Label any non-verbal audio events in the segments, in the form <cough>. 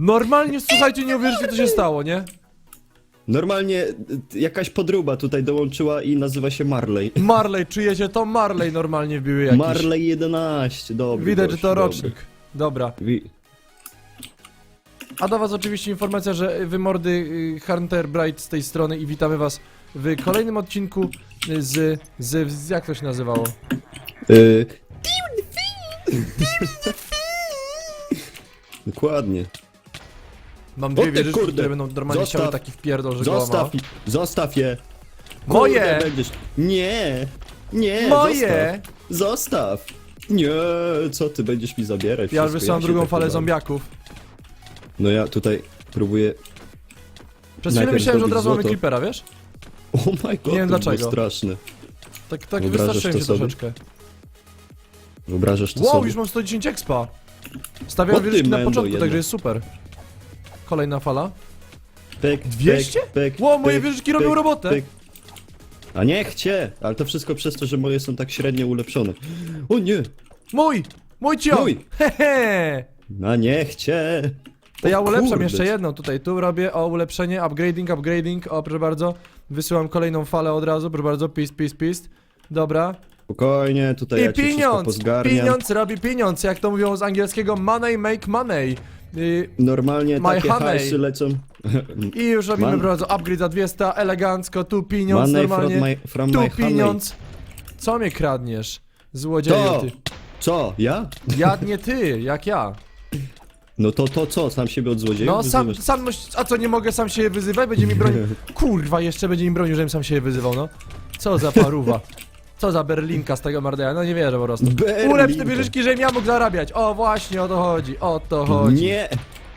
Normalnie, słuchajcie, nie uwierzycie, co się stało, nie? Normalnie y, jakaś podruba tutaj dołączyła i nazywa się Marley. <laughs> Marley, czujecie to? Marley normalnie wbiły jakiś. Marley 11, dobry Widać, że gość, to dobry. rocznik. Dobra. Wi- A do was oczywiście informacja, że wy mordy y, Hunter Bright z tej strony i witamy was w kolejnym odcinku z, z, z jak to się nazywało? Y... Dokładnie. Mam O dwie ty wieżyczki, kurde, które będą normalnie zostaw, chciały taki wpierdol, że go Zostaw, łamała. zostaw je. Moje! Kurde, będziesz. Nie, nie, Moje! Zostaw. zostaw. Nie, co ty będziesz mi zabierać? Ja już wszystko, wysyłam się drugą tak falę bawię. zombiaków. No ja tutaj próbuję. Przez chwilę Najpierw myślałem, że od razu mamy złoto. creepera, wiesz? Oh my god, Nie wiem to było dlaczego. straszne. Tak, tak Wyobrażasz wystraszyłem to się sobie? troszeczkę. Wyobrażasz to Wow, sobie? już mam 110 expa. Stawiam O ty wieżyczki na mendo początku, także jest super. Kolejna fala. Pyk, 200? Pyk, pyk, Wow, moje pyk, wieżyczki robią pyk, robotę. pyk. A niech cię! Ale to wszystko przez to, że moje są tak średnio ulepszone. O nie! Mój! Mój cio! Mój. Hehe! A niech cię! To ja ulepszam kurde. jeszcze jedną tutaj. Tu robię o ulepszenie, upgrading, upgrading. O, proszę bardzo. Wysyłam kolejną falę od razu, proszę bardzo. Pist, pist, pist. Dobra. Spokojnie, tutaj I ja ci wszystko pieniądz! pozgarniam. Pieniądz robi pieniądz, jak to mówią z angielskiego money make money. Y, Normalnie My takie honey. hajsy lecą. I już robimy, Man- bardzo, upgrade za 200, elegancko, tu pieniądz Money from normalnie. my, from Tu my honey. pieniądz. Co mnie kradniesz? Złodzieju To! ty. Co? Ja? Ja, nie ty, jak ja. No to to co? Sam siebie od złodziejów No sam, wyzywasz? sam, a co, nie mogę sam siebie wyzywać? Będzie mi bronił. <laughs> Kurwa, jeszcze będzie mi bronił, żebym sam siebie wyzywał, no. Co za paruwa. <laughs> Co za berlinka z tego Mardeja, no nie wierzę po prostu. Berlinka. Ulepsz te wieżyczki, żebym ja mógł zarabiać. O, właśnie, o to chodzi, o to chodzi. Nie!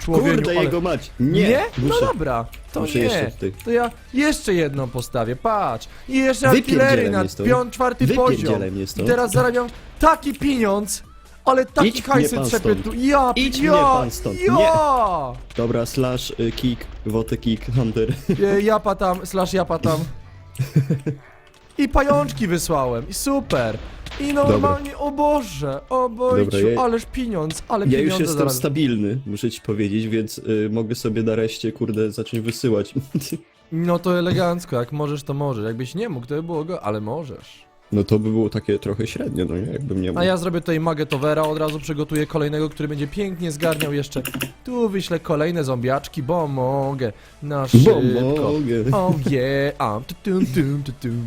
Człowieniu, Kurde ale- jego mać! Nie! Nie? Muszę... No dobra, to muszę nie. tutaj. To ja jeszcze jedną postawię, patrz. I jeszcze Wypierdzielaj artylerię na mnie stąd. piąt, czwarty poziom. Wypierdzielaj mnie I stąd. teraz zarabiam taki pieniądz, ale taki Idź hajsy pan trzepię stąd. tu. Ja, Idź ja, mnie pan stąd. ja. Dobra, slash, y, kick, woty kick, hunter. E, Japa tam, slash japa tam. <laughs> I pajączki wysłałem, i super. I normalnie, o Boże, o Bojciu, Dobra, ja- ależ pieniądz, ale Ja pieniądze już jestem zarabiam. stabilny, muszę ci powiedzieć, więc y, mogę sobie nareszcie, kurde, zacząć wysyłać. <laughs> No to elegancko, jak możesz, to możesz. Jakbyś nie mógł, to by było go, ale możesz. No to by było takie trochę średnie, no nie? Jakbym nie mógł. A ja zrobię tutaj Magetovera, od razu przygotuję kolejnego, który będzie pięknie zgarniał jeszcze. Tu wyślę kolejne zombiaczki, bo mogę. Na Bo szybko. mogę. Oh yeah, am tu tum tum tu tum.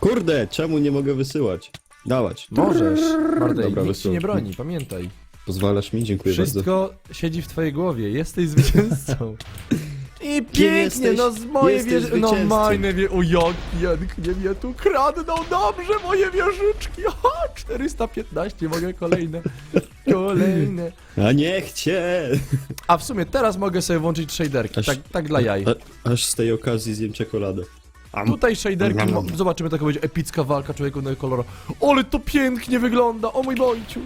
Kurde, czemu nie mogę wysyłać? Dawać. Możesz, Mardej, Dobra, nikt ci nie broni, pamiętaj. Pozwalasz mi? Dziękuję bardzo. Wszystko siedzi w twojej głowie, jesteś zwycięzcą. I pięknie, jesteś? no z mojej Jesteś wieży... No zwycięzcą. majne wie... O jak pięknie mnie tu kradną, dobrze moje wieżyczki. <laughs> Ha, 415, mogę kolejne. <laughs> Kolejne. A niech cię! A w sumie teraz mogę sobie włączyć shaderki, Aż- tak, tak dla jaj. A, aż z tej okazji zjem czekoladę. Tutaj shaderki, mo- zobaczymy, taka będzie epicka walka człowieku na kolor. Ale to pięknie wygląda, o mój bojciu.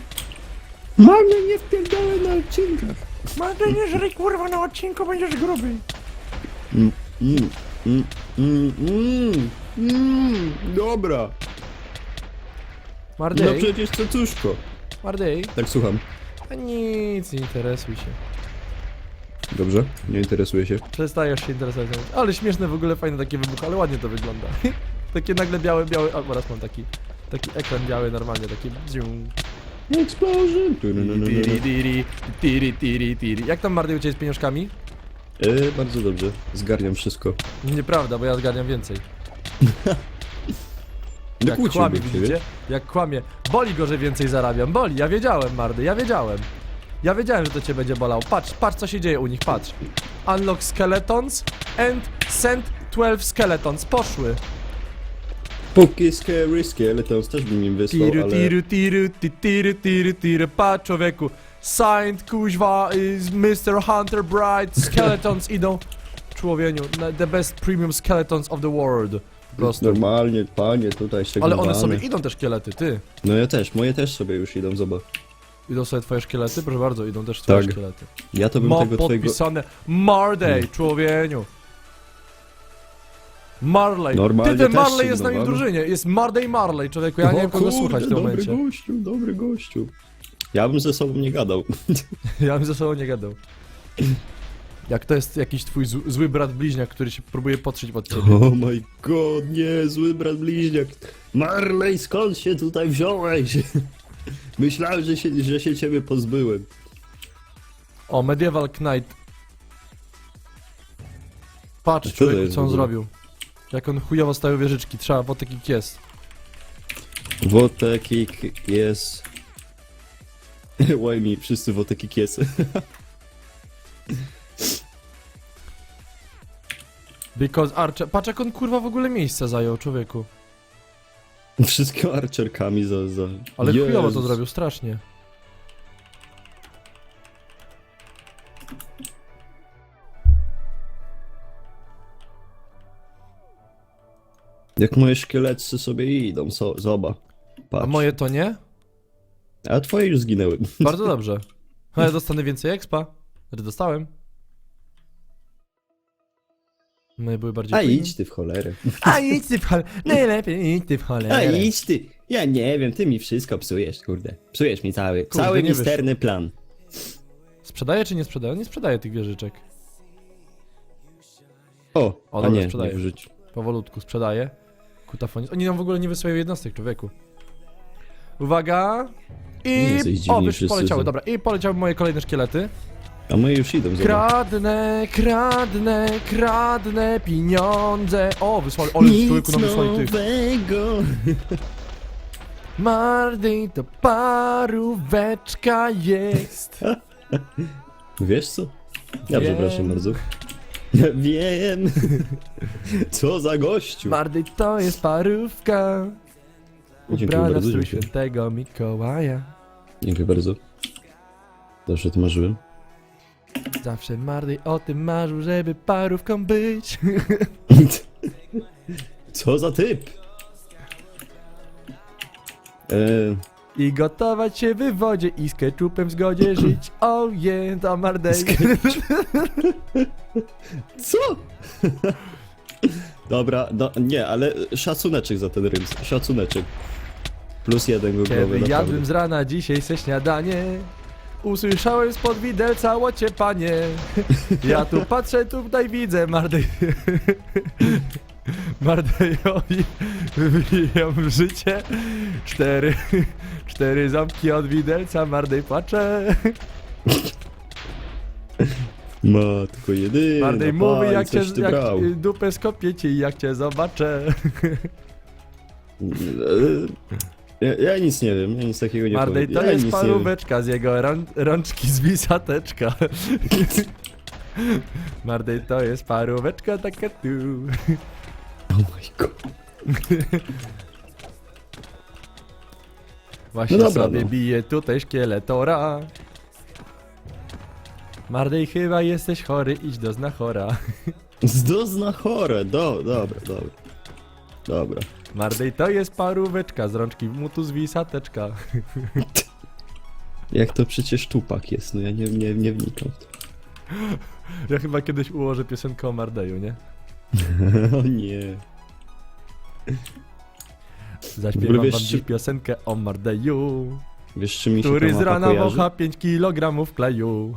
Mamie, nie wpierdolę na odcinkach. Marty, nie żryj kurwa na odcinku, będziesz gruby. Mm, mm, mm, mm, mm, mm, dobra. No Mardej, przecież cacuszko. Mardej, Tak, słucham. a nic, nie interesuj się. Dobrze, nie interesuję się. Przestajesz się interesować. Ale śmieszne w ogóle, fajne takie wybuchy, ale ładnie to wygląda. <laughs> takie nagle białe, białe, a teraz mam taki, taki ekran biały normalnie, taki. Explosion. Tiri, tiri, tiri, tiri, tiri. Jak tam Mardej u ciebie z pieniążkami? E, bardzo dobrze, zgarniam wszystko. Nieprawda, bo ja zgarniam więcej. Nie <laughs> Jak kłóćmy kłamie, się, widzicie? Jak kłamie. Boli go, że więcej zarabiam. Boli, ja wiedziałem, Mardy, ja wiedziałem. Ja wiedziałem, że to cię będzie bolało. Patrz, patrz co się dzieje u nich, patrz. Unlock skeletons and send 12 skeletons. Poszły. Póki scary skeletons też bym im wysłał, Tiru, ale... tiru, tiru, ti- tiru, tiru, tiru. Patrz człowieku. Signed, kuźwa, is Mr. Hunter Bright. Skeletons <laughs> idą. Człowieniu, na- the best premium skeletons of the world. Po prostu. Normalnie, panie, tutaj Ale szczególnie. one sobie idą te szkielety, ty. No ja też, moje też sobie już idą, zobacz. Idą sobie twoje szkielety? Proszę bardzo, idą też twoje Tak. szkielety. Ja to bym Mam tego twojego... podpisane Marday, Hmm. człowieniu. Marley. Normalnie Ty, też Marley jest z nami w drużynie. Jest Marday Marley, człowieku. Ja nie wiem kogo słuchać w tym dobry momencie. gościu, dobry gościu. Ja bym ze sobą nie gadał. <laughs> Ja bym ze sobą nie gadał. Jak to jest jakiś twój zł- zły brat bliźniak, który się próbuje potrzeć pod ciebie. Oh my god, nie, zły brat bliźniak. Marley, skąd się tutaj wziąłeś? Myślałem, że się, że się ciebie pozbyłem. O, Medieval Knight. Patrz, co to człowieku, jest co on ogóle? zrobił. Jak on chujowo stawił wieżyczki, trzeba, bo taki jest. Wotekik jest... <laughs> Łaj mi, wszyscy wotekik jest. <laughs> Because Archer... Patrz, jak on kurwa w ogóle miejsce zajął, człowieku. Wszystko archerkami za... za... Ale chujowo to Jezus. zrobił, strasznie. Jak moje szkieletcy sobie idą, so, zoba. Patrz. A moje to nie? A twoje już zginęły. Bardzo <laughs> dobrze. Ale dostanę więcej expa. Znaczy dostałem. Moje były bardziej A idź ty w cholerę. A idź ty w cholerę. Najlepiej idź ty w A cholerę. idź ty. Ja nie wiem, ty mi wszystko psujesz, kurde. Psujesz mi cały, Kurde, cały nie misterny plan. Sprzedaje czy nie sprzedaje? On nie sprzedaje tych wieżyczek. O, O, a dobra, nie, sprzedaję. nie wrzuć. Powolutku sprzedaje. Kutafonis. Oni nam w ogóle nie wysyłają jednostek, człowieku. Uwaga. Nie I... jesteś dziwni O, wysz, wszyscy, poleciały, co? dobra. I poleciały moje kolejne szkielety. A moje już idą, zobacz. Kradnę, kradnę, kradnę pieniądze. O, wysłali, ale człowieku nam wysłali tych. nowego. <laughs> Mardy to paróweczka jest. Wiesz co? Ja Wiem. przepraszam bardzo. <laughs> Wiem. <laughs> Co za gościu. Mardy to jest parówka. Dziękuję Ubrana w bardzo, strój dziękuję. świętego Mikołaja. Dziękuję bardzo. Zawsze to marzyłem. Zawsze Mardy o tym marzył, żeby parówką być. <laughs> Co za typ? Eee, I gotować się w wodzie i z keczupem w zgodzie <clears throat> żyć. O je, to Mardej. co? <laughs> Dobra, no, nie, ale szacuneczek za ten rym. Szacuneczek. Plus jeden Kiedy googlowy, jadłem z rana dzisiaj se śniadanie Usłyszałem spod widelca łocie panie. Ja tu patrzę, tutaj widzę Mardej Mardejowi w życie. Cztery, cztery ząbki od widelca Mardej płacze. Matko jedyna, Mardej mówi jak cię, jak brał. dupę skopię ci i jak cię zobaczę Ja, ja nic nie wiem, ja nic takiego nie Mardej powiem. to ja jest nic nie wiem. paróweczka z jego rą rączki z wisateczka. <laughs> Mardej to jest paróweczka taka tu. <laughs> Oh my god. <laughs> Właśnie No dobra, sobie no. bije tutaj szkieletora. Mardej chyba jesteś chory, idź do znachora. Zdozna chore, do, dobra, dobra. Dobra. Mardej to jest paróweczka z rączki mu tu z wisateczka. <laughs> Jak to przecież tupak jest, no ja nie, nie, nie wnikam w to. Ja chyba kiedyś ułożę piosenkę o Mardeju, nie? <laughs> o nie. Zaśpiewam wam wiesz, dziś czy- piosenkę o Mardeju. Wiesz czym mi się Który ta z mapa rana kojarzy? wącha 5 kg kleju.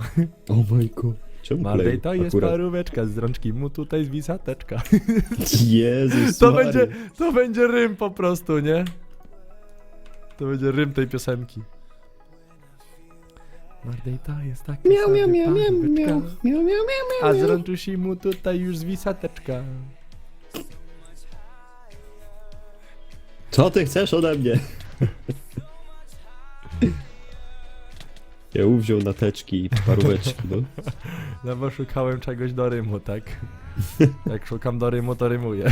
Oh my god. Czemu to jest Akurat. paróweczka z rączki mu tutaj z wisateczka. Jezus To Maria. będzie, to będzie rym po prostu, nie? To będzie rym tej piosenki. Mardej to jest taki miau, miau, miau, paróweczka, miau, miau, miau, miau, A z rączusi mu tutaj już z wisateczka. Co ty chcesz ode mnie? Ja uwziął na teczki i paróweczki, no. <laughs> No bo szukałem czegoś do rymu, tak? <laughs> Jak szukam do rymu, to rymuję.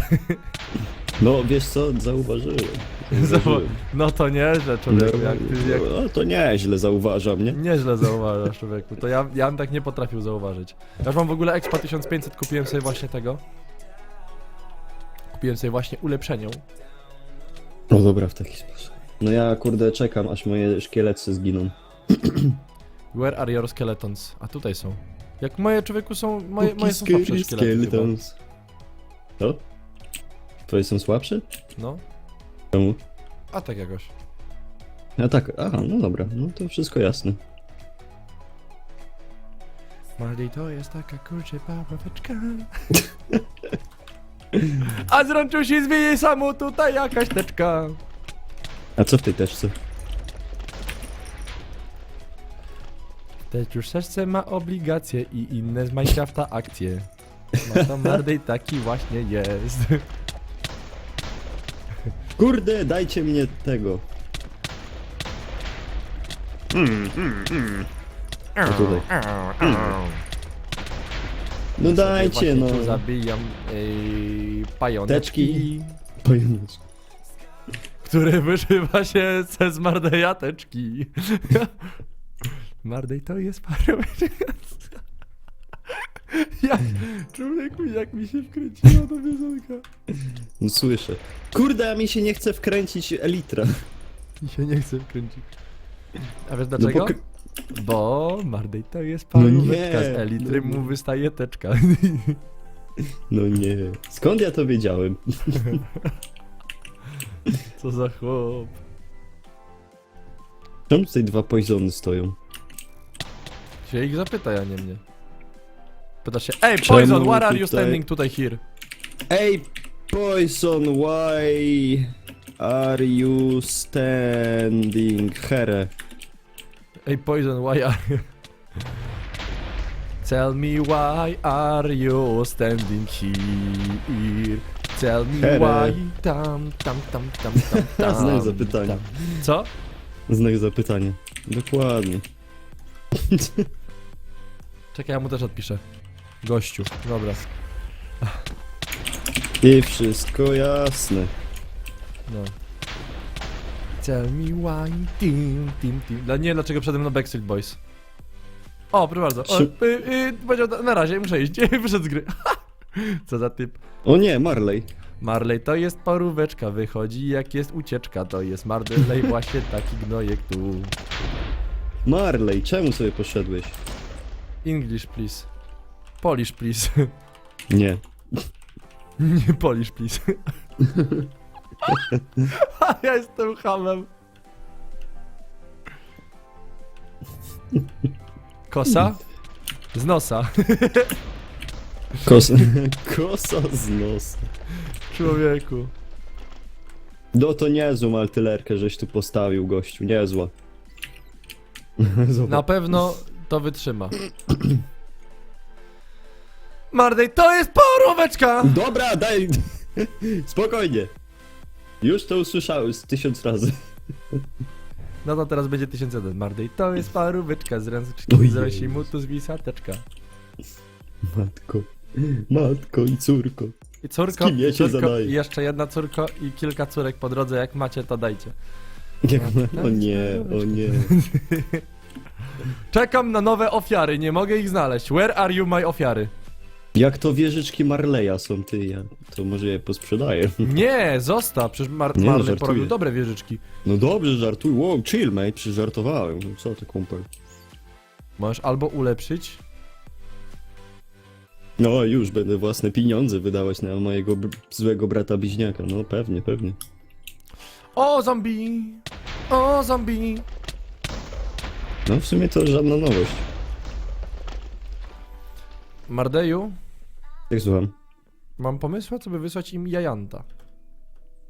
No wiesz co, zauważyłem. <laughs> zauważyłem. No to nieźle, człowieku, No, jak ty, jak no to nieźle zauważam, nie? Nieźle zauważasz, człowieku. To ja, ja bym tak nie potrafił zauważyć. Ja już mam w ogóle Expa 1500, kupiłem sobie właśnie tego. Kupiłem sobie właśnie ulepszenią. No dobra, w taki sposób. No ja kurde czekam, aż moje szkielety zginą. <clears throat> Where are your skeletons? A tutaj są. Jak moje człowieku są, moje, moje są słabsze szkielety chyba. skeletons. Co? Twoje są słabsze? No, Czemu? a tak jakoś. A tak, aha, no dobra, no to wszystko jasne. Marley to jest taka kurczę paróweczka. <laughs> A z rączu się zwieje samo tutaj jakaś teczka. A co w tej teczce? Serce ma obligacje i inne z Minecrafta akcje. No to Marley taki właśnie jest. <laughs> Kurde, dajcie mnie tego. O tutaj. No dajcie, no. Tu zabijam yy, Teczki. Pajączki. które wyszywa się ze zmardejateczki. <laughs> Mardej to jest paróweczka. Jak, człowieku, jak mi się wkręciła ta piosenka. No słyszę. Kurde, a mi się nie chce wkręcić elitra. Mi się nie chce wkręcić. A wiesz No dlaczego? bo k- Bo Mardej to jest No paróweczka nie, z elitry, no nie. mu wystaje teczka. No nie. Skąd ja to wiedziałem? Co za chłop. Czemu tutaj dwa poisony stoją? Się ich zapytaj, a nie mnie. Pytasz się, ej, Poison, why are you standing tutaj here? Ej, Poison, why are you standing here? Ej, Poison, why are you... <laughs> Tell me why are you standing here? Tell me Here. why... Tam, tam, tam, tam, tam, <laughs> tam. Znak zapytania. tam. Co? Znak zapytania. Dokładnie. <laughs> Czekaj, ja mu też odpiszę. Gościu, dobra. I wszystko jasne. No. Tell me why... Tim, tim, tim. Dla, nie, dlaczego przede mną Backstreet Boys. O, proszę bardzo. O, y, y, powiedział, na razie, muszę iść. <laughs> Wyszedł z gry. <laughs> Co za typ. O nie, Marley. Marley to jest paróweczka, wychodzi jak jest ucieczka, to jest Marley właśnie taki gnojek tu. Marley, czemu sobie poszedłeś? English please. Polish please. <laughs> Nie. Nie Polish please. A <laughs> ja jestem hamem. Kosa? Z nosa. <laughs> Kosa. Kosa z nosa. Człowieku. No to niezłą altylerkę, żeś tu postawił, gościu. Niezła. Zobacz. Na pewno to wytrzyma. Marley to jest paróweczka! Dobra, daj. <laughs> Spokojnie. Już to usłyszałem z tysiąc razy. <laughs> No to teraz będzie 1001. Mardej to jest paróweczka z ręczki, Ojej. z rosi mu tu zwisateczka. Matko. Matko i córko. I córko, Z kim ja się córko zadaję? i jeszcze jedna córko i kilka córek po drodze, jak macie to dajcie. Ma... O nie, o nie. <laughs> Czekam na nowe ofiary, nie mogę ich znaleźć. Where are you my ofiary? Jak to wieżyczki Marleya są ty, ja. To może je posprzedaję. Nie, zostaw, przecież Mar Nie, no, Marley żartuję. porobił dobre wieżyczki. No dobrze, żartuj. Wow, chill mate, przyżartowałem. No Co ty kumpel? Możesz albo ulepszyć, No już będę własne pieniądze wydawać na mojego złego brata bliźniaka. No pewnie, pewnie. o zombie, o zombie. No w sumie to żadna nowość. Mardeju, Jak słucham? mam pomysł, co by wysłać im jajanta.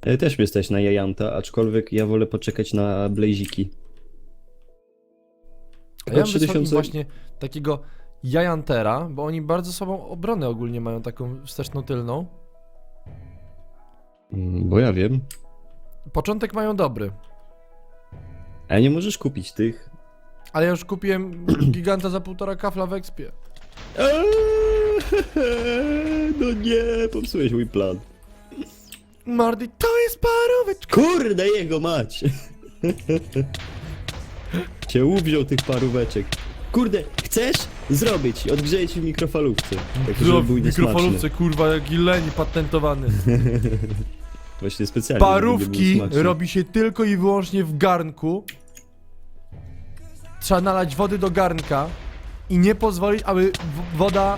Ja też jesteś na jajanta, aczkolwiek ja wolę poczekać na blaziki. A ja bym Tylko wysłał im 3000 właśnie takiego jajantera, bo oni bardzo sobą obronę ogólnie mają taką wsteczną tylną. Mm, Bo ja wiem. Początek mają dobry, A nie możesz kupić tych. Ale ja już kupiłem giganta za półtora kafla w expie. Eee, <laughs> No nie, popsułeś mój plan. Mardy, to jest paróweczka! Kurde jego mać! <laughs> Cię uwziął tych paróweczek. Kurde, chcesz zrobić? Odgrzeję ci w mikrofalówce. Tak, żeby był w niesmaczny. mikrofalówce, kurwa, jak leni patentowany. <laughs> Właśnie specjalnie. żeby nie Parówki smaczny. robi się tylko i wyłącznie w garnku. Trzeba nalać wody do garnka i nie pozwolić, aby woda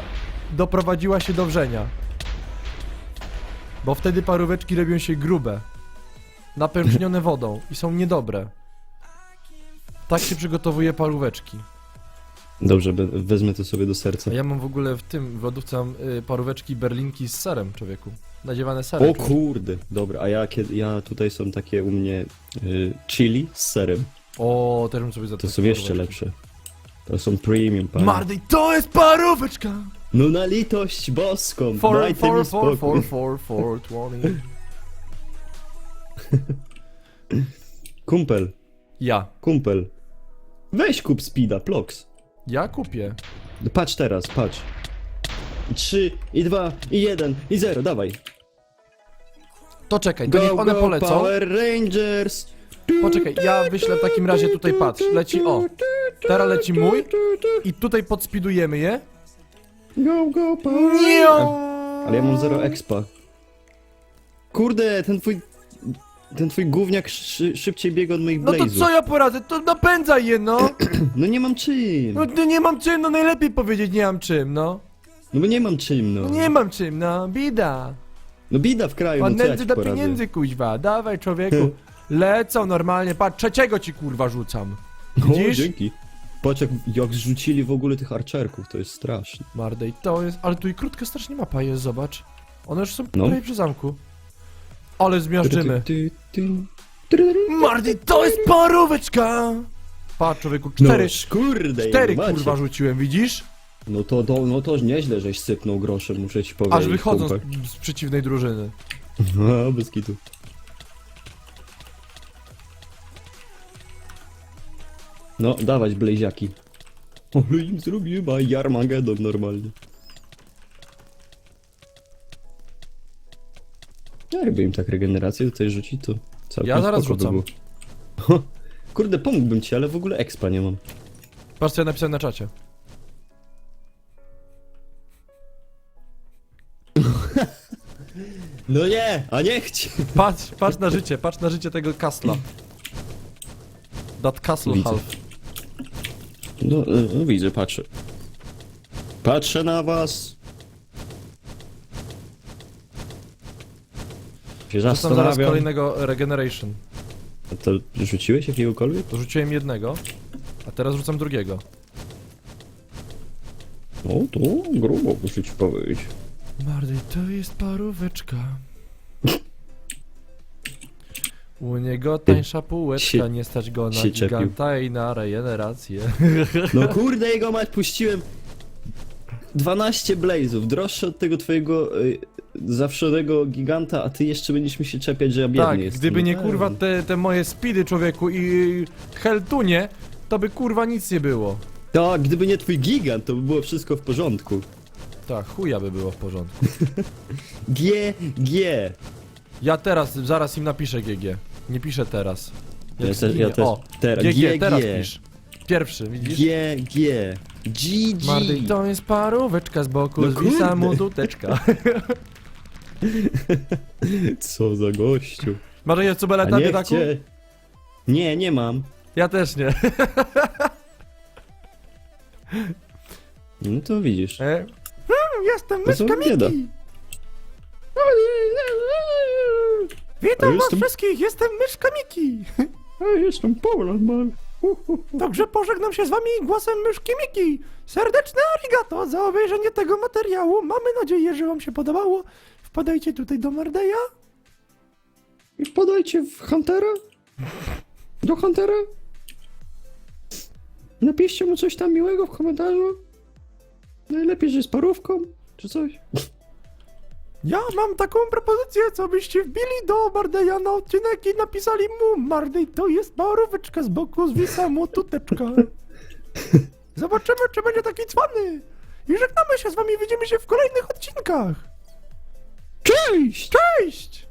doprowadziła się do wrzenia. Bo wtedy paróweczki robią się grube. Napęcznione wodą i są niedobre. Tak się przygotowuje paróweczki. Dobrze, wezmę to sobie do serca. A ja mam w ogóle w tym, w lodówce mam y, paróweczki berlinki z serem, człowieku. Nadziewane serem. O kurde, dobra, a ja, kiedy, ja tutaj są takie u mnie y, chili z serem. O, też bym sobie za To są jeszcze lepsze. To są premium, panie. Mardy, to jest paróweczka! No na litość boską, For, dajcie for, mi for, for, for, for, 20. Kumpel, Ja. kumpel. Weź kup speeda, plox. Ja kupię. No Patrz teraz, patrz. Trzy, i dwa, i jeden, i zero, dawaj. To czekaj, to niech one polecą. Power Rangers! Poczekaj, ja wyślę w takim razie tutaj, patrz, leci, o. Teraz leci mój. I tutaj podspidujemy je. Go, go, Power Nie. Ale ja mam zero expa. Kurde, ten twój... Ten twój gówniak szy, szybciej biega od moich No to blazów. co ja poradzę? To napędzaj je, no! <clears throat> No nie mam czym. No ty nie mam czym, no najlepiej powiedzieć nie mam czym, no. No bo nie mam czym, no. No nie mam czym, no, bida. No bida w kraju, Pan no co ja nędzy ci do poradzę? pieniędzy, kuźwa. Dawaj, człowieku. <laughs> Lecą normalnie, patrz, trzeciego ci kurwa rzucam. O, Widzisz? dzięki. Patrz jak, jak zrzucili w ogóle tych archerków, to jest straszne. Mardej, to jest, ale tu i krótka strasznie mapa jest, zobacz. One już są No. prawie przy zamku. Ale zmiażdżymy. Ty, ty, ty, ty, ty. Mardej, to jest paróweczka! Patrz, człowieku, No, cztery, kurde, cztery macie. kurwa rzuciłem, widzisz? No to, to, no to nieźle, żeś sypnął groszem, muszę ci powiedzieć. Aż wychodzą kumpel. z, z przeciwnej drużyny. A, <laughs> bez kitu. No, dawać blaziaki. Ale im zrobiłem, a Jarmagedon normalnie. Jakby im tak regenerację tutaj rzucić, to całkiem Ja zaraz spoko by rzucam. było. <laughs> Kurde, pomógłbym ci, ale w ogóle expa nie mam. Patrz, co ja napisałem na czacie. No nie, a nie chci. Patrz, patrz na życie, patrz na życie tego Kastla. That Castle Widzę. Half. No, e, no widzę, patrzę. Patrzę na was. Się Rzucam zaraz zastanawiam. kolejnego Regeneration. A To rzuciłeś jakiegokolwiek? To rzuciłem jednego, a teraz rzucam drugiego. O, to grubo, muszę ci powiedzieć. Mardy, to jest paróweczka. U niego tańsza półeczka, nie stać go na czepił. giganta i na regenerację. No kurde, jego mać puściłem 12 blazów, droższe od tego twojego y, giganta, a ty jeszcze będziesz mi się czepiać, że ja biedny tak, jestem. gdyby nie pewnie. kurwa te, te moje speedy człowieku i heltunie, to by kurwa nic nie było. Tak, gdyby nie twój gigant, to by było wszystko w porządku. Tak, chuja by było w porządku. G, G. Ja teraz, zaraz im napiszę GG. Nie piszę teraz. Jak Ja, te, zginie. ja też. O, Teraz. GG, teraz pisz. Pierwszy, widzisz? G, G. G, G. Mardy, to jest paróweczka z boku, No zwisa kurde. mu duteczka. <laughs> Co za gościu. Masz jest A cubeleta, nie biedaku? chcie... Nie, nie mam. Ja też nie. No to widzisz. E? Jestem To myszka bieda. A Witam was jestem- wszystkich, jestem myszka Miki. A jestem Poland man. Także pożegnam się z wami głosem myszki Miki. Serdeczne arigato za obejrzenie tego materiału. Mamy nadzieję, że wam się podobało. Wpadajcie tutaj do Mardeja. I wpadajcie w Huntera? Do Huntera? Napiszcie mu coś tam miłego w komentarzu. Najlepiej, że z parówką, czy coś. Ja mam taką propozycję, co byście wbili do Mardeja na odcinek i napisali mu Mardej to jest paróweczka z boku, zwisa mu tuteczka. <laughs> Zobaczymy, czy będzie taki cwany. I żegnamy się z wami, widzimy się w kolejnych odcinkach. Cześć! Cześć!